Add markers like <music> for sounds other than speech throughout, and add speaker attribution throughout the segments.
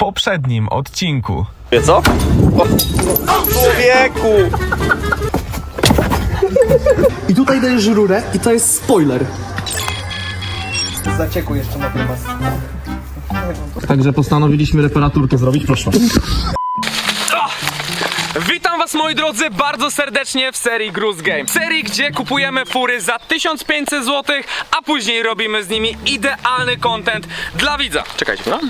Speaker 1: poprzednim odcinku.
Speaker 2: Wie co? Człowieku!
Speaker 3: I tutaj dajesz rurę i to jest spoiler.
Speaker 4: Zacieku jeszcze na prymas.
Speaker 3: Także postanowiliśmy reparaturkę zrobić, proszę.
Speaker 5: Witam was moi drodzy bardzo serdecznie w serii Gruz Game. Serii, gdzie kupujemy fury za 1500 zł, a później robimy z nimi idealny content dla widza. Czekajcie, no.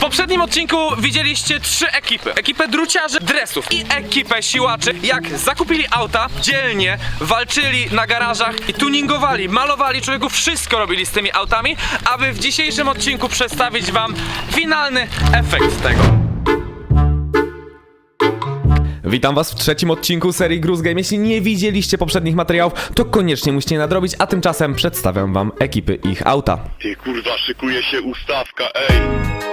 Speaker 5: W poprzednim odcinku widzieliście trzy ekipy. Ekipę druciarzy, dresów i ekipę siłaczy. Jak zakupili auta, dzielnie walczyli na garażach i tuningowali, malowali, człowieku wszystko robili z tymi autami, aby w dzisiejszym odcinku przedstawić wam finalny efekt tego.
Speaker 1: Witam was w trzecim odcinku serii Gruz Game. Jeśli nie widzieliście poprzednich materiałów, to koniecznie musicie je nadrobić, a tymczasem przedstawiam wam ekipy ich auta.
Speaker 6: Ty kurwa, szykuje się ustawka, ej!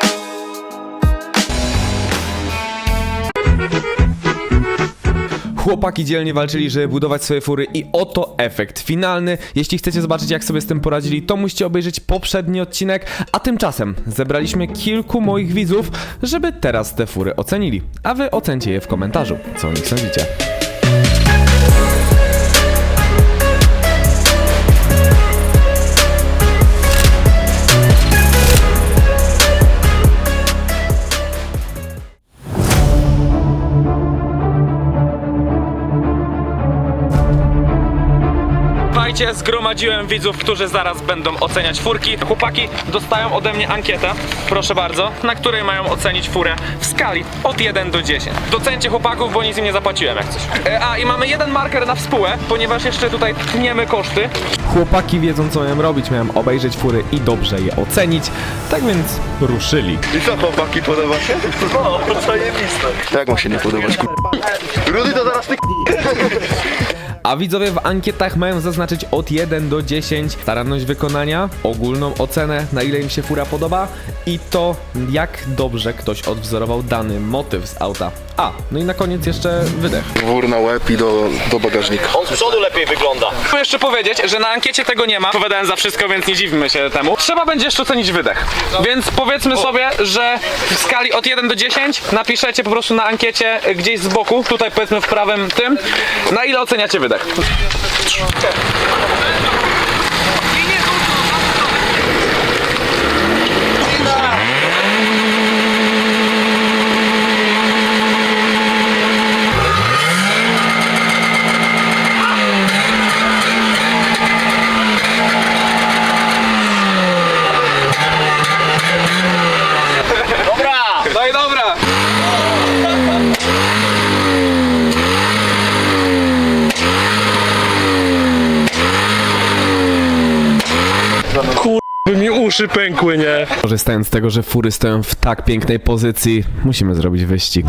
Speaker 1: Chłopaki dzielnie walczyli, żeby budować swoje fury i oto efekt finalny. Jeśli chcecie zobaczyć jak sobie z tym poradzili, to musicie obejrzeć poprzedni odcinek, a tymczasem zebraliśmy kilku moich widzów, żeby teraz te fury ocenili. A wy ocencie je w komentarzu, co o nich sądzicie.
Speaker 5: Słuchajcie, zgromadziłem widzów, którzy zaraz będą oceniać furki. Chłopaki dostają ode mnie ankietę, proszę bardzo, na której mają ocenić furę w skali od 1 do 10. Docencie chłopaków, bo nic im nie zapłaciłem jak coś. E, A i mamy jeden marker na współę, ponieważ jeszcze tutaj tniemy koszty.
Speaker 1: Chłopaki wiedzą co miałem robić, miałem obejrzeć fury i dobrze je ocenić, tak więc ruszyli.
Speaker 6: I co chłopaki, podoba się?
Speaker 2: No, zajebiste.
Speaker 6: Jak mu się nie podobać. Rudy to zaraz ty <laughs>
Speaker 1: A widzowie w ankietach mają zaznaczyć od 1 do 10 staranność wykonania, ogólną ocenę, na ile im się fura podoba i to, jak dobrze ktoś odwzorował dany motyw z auta. A, no i na koniec jeszcze wydech.
Speaker 6: Wór na łeb i do, do bagażnika.
Speaker 2: On z przodu lepiej wygląda.
Speaker 5: Chcę jeszcze powiedzieć, że na ankiecie tego nie ma. Odpowiadałem za wszystko, więc nie dziwmy się temu. Trzeba będzie jeszcze ocenić wydech. Więc powiedzmy sobie, że w skali od 1 do 10 napiszecie po prostu na ankiecie gdzieś z boku, tutaj powiedzmy w prawym tym, na ile oceniacie wydech.
Speaker 2: Dobra!
Speaker 5: No i dobra.
Speaker 2: By mi uszy pękły, nie?
Speaker 1: Korzystając z tego, że fury stoją w tak pięknej pozycji, musimy zrobić wyścig.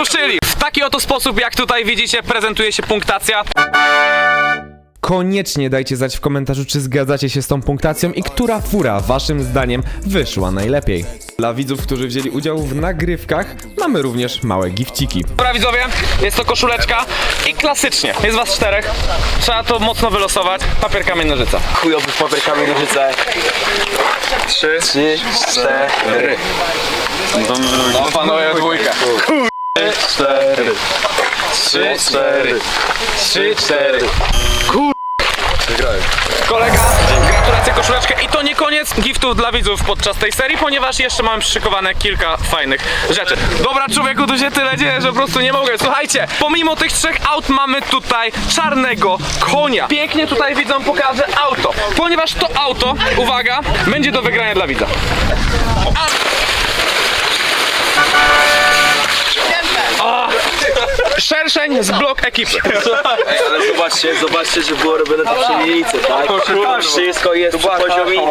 Speaker 5: Ruszyli. W taki oto sposób, jak tutaj widzicie, prezentuje się punktacja.
Speaker 1: Koniecznie dajcie znać w komentarzu, czy zgadzacie się z tą punktacją i która fura waszym zdaniem wyszła najlepiej. Dla widzów, którzy wzięli udział w nagrywkach, mamy również małe gifciki.
Speaker 5: Dobra widzowie, jest to koszuleczka i klasycznie, jest was czterech. Trzeba to mocno wylosować. Papier, kamień, nożyce.
Speaker 2: Chujowy papier, kamień, nożyce. Trzy, trzy, cztery.
Speaker 5: No panowie, dwójkę.
Speaker 2: Cztery. Trzy, cztery. Trzy, cztery.
Speaker 5: Kolega, gratulacje koszuleczkę i to nie koniec giftów dla widzów podczas tej serii, ponieważ jeszcze mam przyszykowane kilka fajnych rzeczy. Dobra człowieku, tu się tyle dzieje, że po prostu nie mogę. Słuchajcie, pomimo tych trzech aut mamy tutaj czarnego konia. Pięknie tutaj widzom pokażę auto, ponieważ to auto, uwaga, będzie do wygrania dla widza. A- Szerszeń z blok ekipy. <laughs>
Speaker 2: Ej, ale zobaczcie, zobaczcie, że było robione to przy linijce, tak? Wszystko jest przy poziomicy.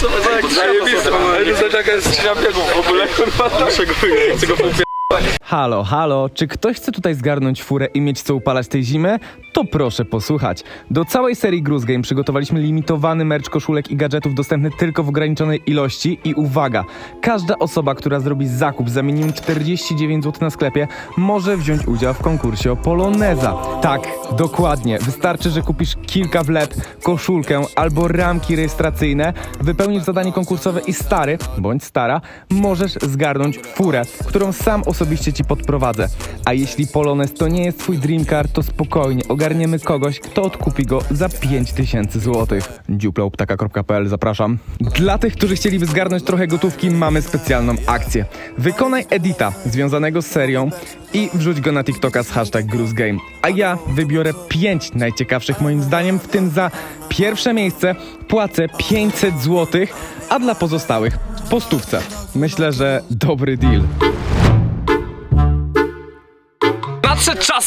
Speaker 2: Co za zajebiste, To jest w ogóle, kurwa, naszego
Speaker 1: Halo, halo, czy ktoś chce tutaj zgarnąć furę i mieć co upalać tej zimy? To proszę posłuchać. Do całej serii Gruz Game przygotowaliśmy limitowany merch koszulek i gadżetów dostępny tylko w ograniczonej ilości i uwaga, każda osoba, która zrobi zakup za minimum 49 zł na sklepie, może wziąć udział w konkursie o Poloneza. Tak, dokładnie. Wystarczy, że kupisz kilka wlep, koszulkę albo ramki rejestracyjne, wypełnisz zadanie konkursowe i stary, bądź stara, możesz zgarnąć furę, którą sam osobiście ci podprowadzę. A jeśli Polonez to nie jest twój dream car, to spokojnie, ogarniemy kogoś, kto odkupi go za 5000 zł. dziuplauptaka.pl zapraszam. Dla tych, którzy chcieliby zgarnąć trochę gotówki, mamy specjalną akcję. Wykonaj edita związanego z serią i wrzuć go na TikToka z hashtag GruzGame. A ja wybiorę 5 najciekawszych moim zdaniem, w tym za pierwsze miejsce płacę 500 zł, a dla pozostałych po stówce. Myślę, że dobry deal.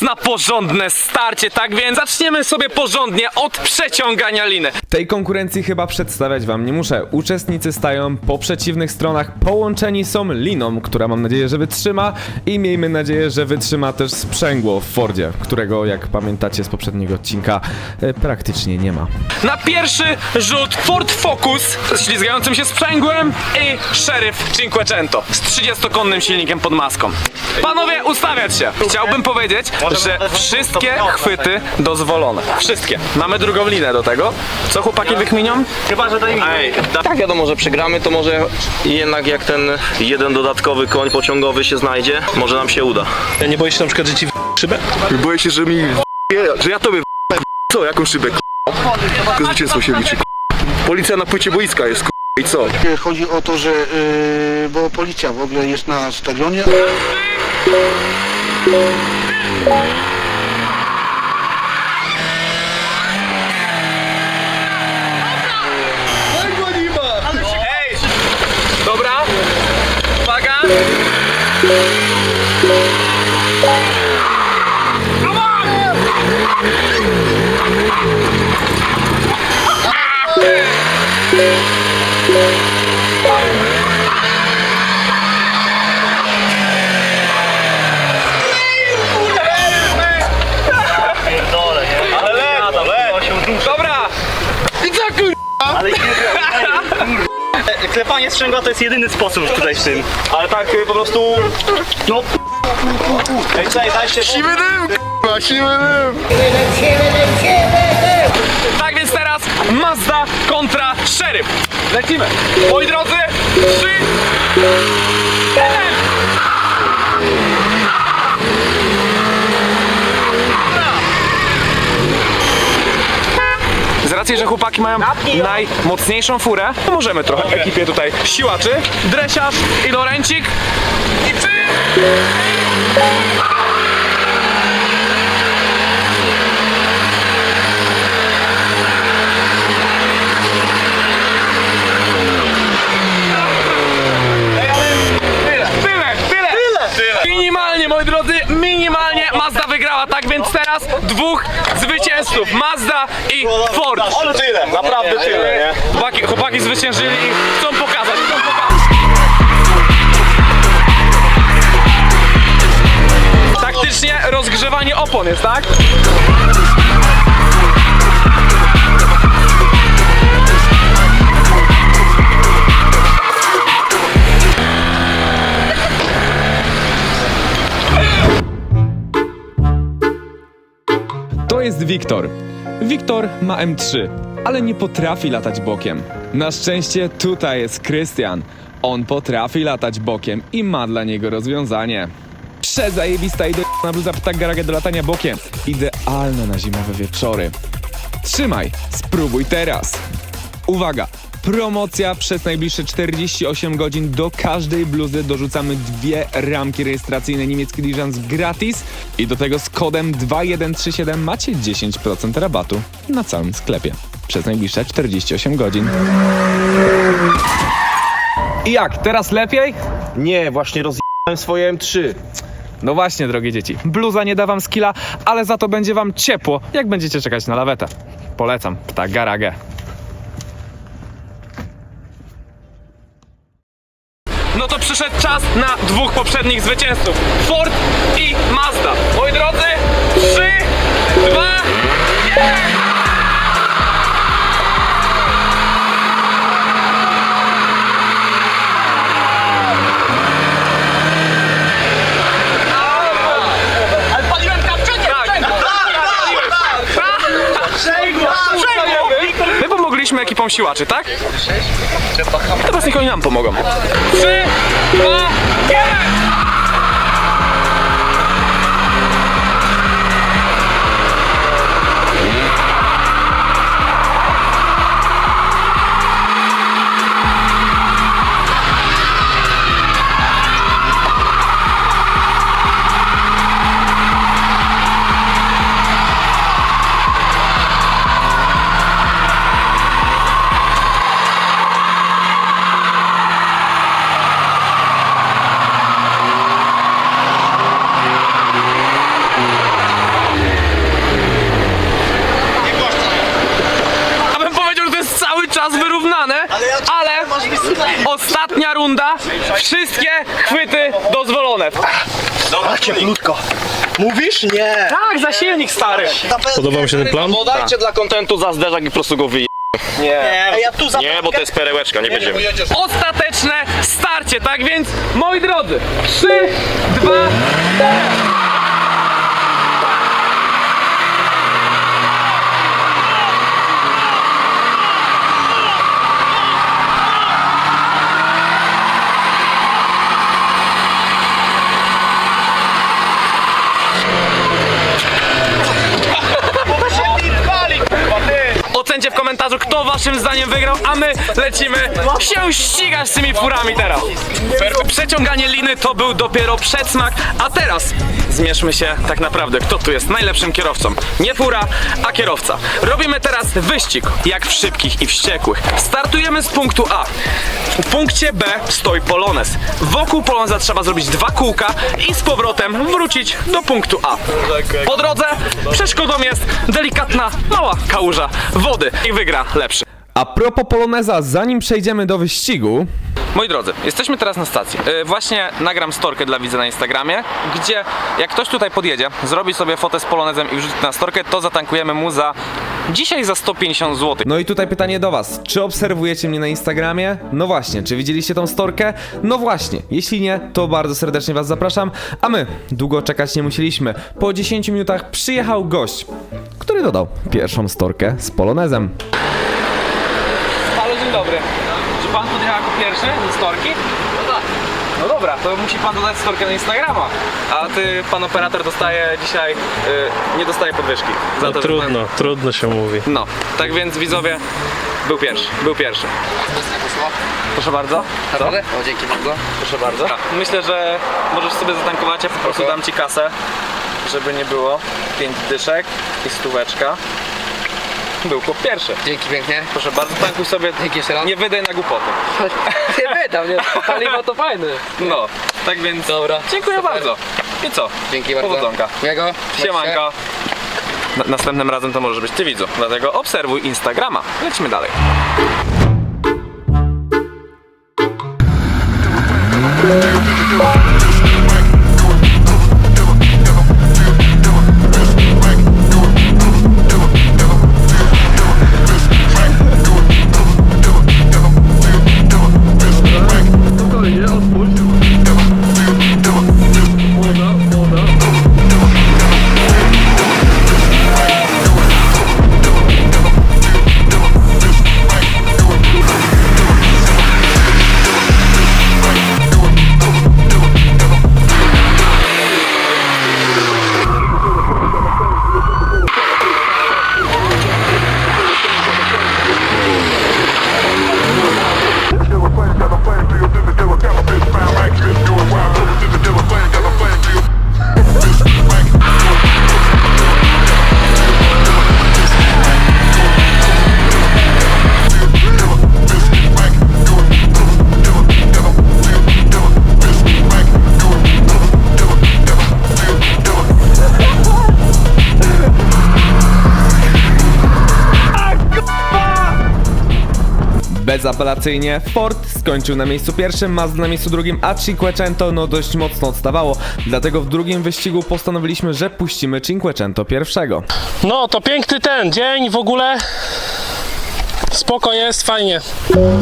Speaker 5: Czas na porządne starcie, tak więc zaczniemy sobie porządnie od przeciągania liny.
Speaker 1: Tej konkurencji chyba przedstawiać wam nie muszę. Uczestnicy stają po przeciwnych stronach, połączeni są liną, która mam nadzieję, że wytrzyma i miejmy nadzieję, że wytrzyma też sprzęgło w Fordzie, którego jak pamiętacie z poprzedniego odcinka e, praktycznie nie ma.
Speaker 5: Na pierwszy rzut Ford Focus z ślizgającym się sprzęgłem i Sheriff Cinquecento z 30-konnym silnikiem pod maską. Panowie, ustawiać się! Chciałbym powiedzieć, że wszystkie chwyty dozwolone. Wszystkie. Mamy drugą linę do tego. Co chłopaki wykminią?
Speaker 2: Chyba, że daj mi. Ej, tak wiadomo, że przegramy, to może jednak jak ten jeden dodatkowy koń pociągowy się znajdzie, może nam się uda.
Speaker 4: Ja nie boisz się na przykład, że ci w szybę?
Speaker 6: Boję się, że mi w- że ja tobie w- co, jaką szybę? Tylko zwycięstwo się liczy. Policja na płycie boiska jest i co?
Speaker 7: Chodzi o to, że yy, bo policja w ogóle jest na stadionie.
Speaker 5: Dobra.
Speaker 4: Klepanie sprzęgła to jest jedyny sposób tutaj w tym. Ale tak y, po prostu... No... Ej, tutaj, dajcie...
Speaker 6: Siwy dym k***a, siwy dym!
Speaker 5: Tak więc teraz Mazda kontra Sheriff. Lecimy. Moi drodzy, chłopaki mają najmocniejszą furę, możemy trochę ekipie tutaj siłaczy, dresiarz i Lorencik. I tyle, Minimalnie, moi drodzy, minimalnie Mazda wygrała, tak więc teraz dwóch zwycięzców, Mazda i Ford.
Speaker 4: Ale tyle, naprawdę tyle, nie?
Speaker 5: Chłopaki, chłopaki zwyciężyli i chcą pokazać, chcą pokazać. Taktycznie rozgrzewanie opon jest, tak?
Speaker 1: Jest Wiktor. Wiktor ma M3, ale nie potrafi latać bokiem. Na szczęście tutaj jest Krystian. On potrafi latać bokiem i ma dla niego rozwiązanie. Przezajebista i do bluza ptak garage do latania bokiem. Idealna na zimowe wieczory. Trzymaj, spróbuj teraz. Uwaga! Promocja przez najbliższe 48 godzin do każdej bluzy dorzucamy dwie ramki rejestracyjne niemiecki Diligence gratis i do tego z kodem 2137 macie 10% rabatu na całym sklepie przez najbliższe 48 godzin. I jak, teraz lepiej?
Speaker 4: Nie, właśnie rozjebałem swoje M3.
Speaker 1: No właśnie, drogie dzieci. Bluza nie da wam skilla, ale za to będzie wam ciepło, jak będziecie czekać na lawetę. Polecam, ptak garage.
Speaker 5: No to przyszedł czas na dwóch poprzednich zwycięzców. Ford i Mazda. Moi drodzy, 3, 2, 1. My pomogliśmy ekipom siłaczy, tak? Teraz niech oni nam pomogą. 3, 2, 1! wygrane, ale ostatnia runda, wszystkie chwyty dozwolone. Dobra, cieplutko.
Speaker 4: Mówisz? Nie.
Speaker 5: Tak, za silnik stary.
Speaker 3: Podobał mi się ten plan?
Speaker 2: Podajcie tak. dla kontentu za zderzak i prostu go wyje.
Speaker 4: Nie. ja tu
Speaker 2: Nie, bo to jest perełeczka, nie będziemy.
Speaker 5: Ostateczne starcie, tak więc, moi drodzy, 3, 2, 1. komentarzu, kto waszym zdaniem wygrał, a my lecimy się ścigać z tymi furami teraz. Przeciąganie liny to był dopiero przedsmak, a teraz zmierzmy się tak naprawdę, kto tu jest najlepszym kierowcą. Nie fura, a kierowca. Robimy teraz wyścig, jak w szybkich i wściekłych. Startujemy z punktu A. W punkcie B stoi Polones. Wokół Poloneza trzeba zrobić dwa kółka i z powrotem wrócić do punktu A. Po drodze przeszkodą jest delikatna, mała kałuża wody i wygra lepszy.
Speaker 1: A propos Poloneza, zanim przejdziemy do wyścigu,
Speaker 5: Moi drodzy, jesteśmy teraz na stacji. Yy, właśnie nagram storkę dla widza na Instagramie, gdzie jak ktoś tutaj podjedzie, zrobi sobie fotę z polonezem i wrzuci na storkę, to zatankujemy mu za dzisiaj za 150 zł.
Speaker 1: No i tutaj pytanie do was. Czy obserwujecie mnie na Instagramie? No właśnie, czy widzieliście tą storkę? No właśnie. Jeśli nie, to bardzo serdecznie was zapraszam. A my długo czekać nie musieliśmy. Po 10 minutach przyjechał gość, który dodał pierwszą storkę z polonezem.
Speaker 5: Halo, dzień dobry. Czy pan podjechał jako pierwszy ze storki? No dobra, to musi pan dodać storkę na Instagrama. A ty, pan operator, dostaje dzisiaj, y, nie dostaje podwyżki. Za
Speaker 8: No
Speaker 5: to, że
Speaker 8: trudno, trudno się mówi.
Speaker 5: No, tak więc widzowie, był pierwszy, był pierwszy. Proszę bardzo. Co?
Speaker 7: O, dzięki bardzo.
Speaker 5: Proszę bardzo. Myślę, że możesz sobie zatankować, ja po prostu dam ci kasę, żeby nie było. Pięć dyszek i stóweczka był chłop pierwszy.
Speaker 7: Dzięki pięknie.
Speaker 5: Proszę bardzo, tankuj sobie,
Speaker 7: Dzięki jeszcze raz.
Speaker 5: nie wydaj na głupoty.
Speaker 7: Nie wydam, nie? Paliwo to fajne.
Speaker 5: No, tak więc
Speaker 7: Dobra.
Speaker 5: dziękuję
Speaker 7: Super.
Speaker 5: bardzo. I co?
Speaker 7: Dzięki bardzo.
Speaker 5: Powodzonka.
Speaker 7: Miłego.
Speaker 5: trzymajcie się. Siemanka. Na, następnym razem to może być ty widzu, dlatego obserwuj Instagrama. Lećmy dalej.
Speaker 1: Bezapelacyjnie Ford skończył na miejscu pierwszym, Mazda na miejscu drugim, a Cinquecento no dość mocno odstawało. Dlatego w drugim wyścigu postanowiliśmy, że puścimy Cinquecento pierwszego.
Speaker 8: No, to piękny ten dzień w ogóle. Spoko jest, fajnie.
Speaker 1: Drugą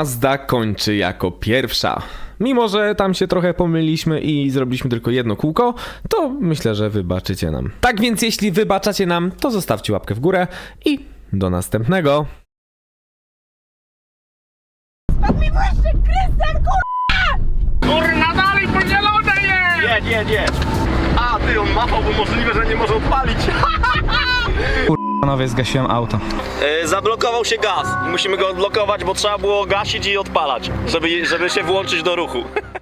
Speaker 1: Mazda kończy jako pierwsza. Mimo, że tam się trochę pomyliliśmy i zrobiliśmy tylko jedno kółko, to myślę, że wybaczycie nam. Tak więc jeśli wybaczacie nam, to zostawcie łapkę w górę i do następnego.
Speaker 4: Jedź, jedź, jedź. A, ty, on machał, bo możliwe, że nie może odpalić. <laughs>
Speaker 3: Panowie, zgasiłem auto.
Speaker 2: E, zablokował się gaz musimy go odblokować, bo trzeba było gasić i odpalać, żeby, żeby się włączyć do ruchu. <laughs>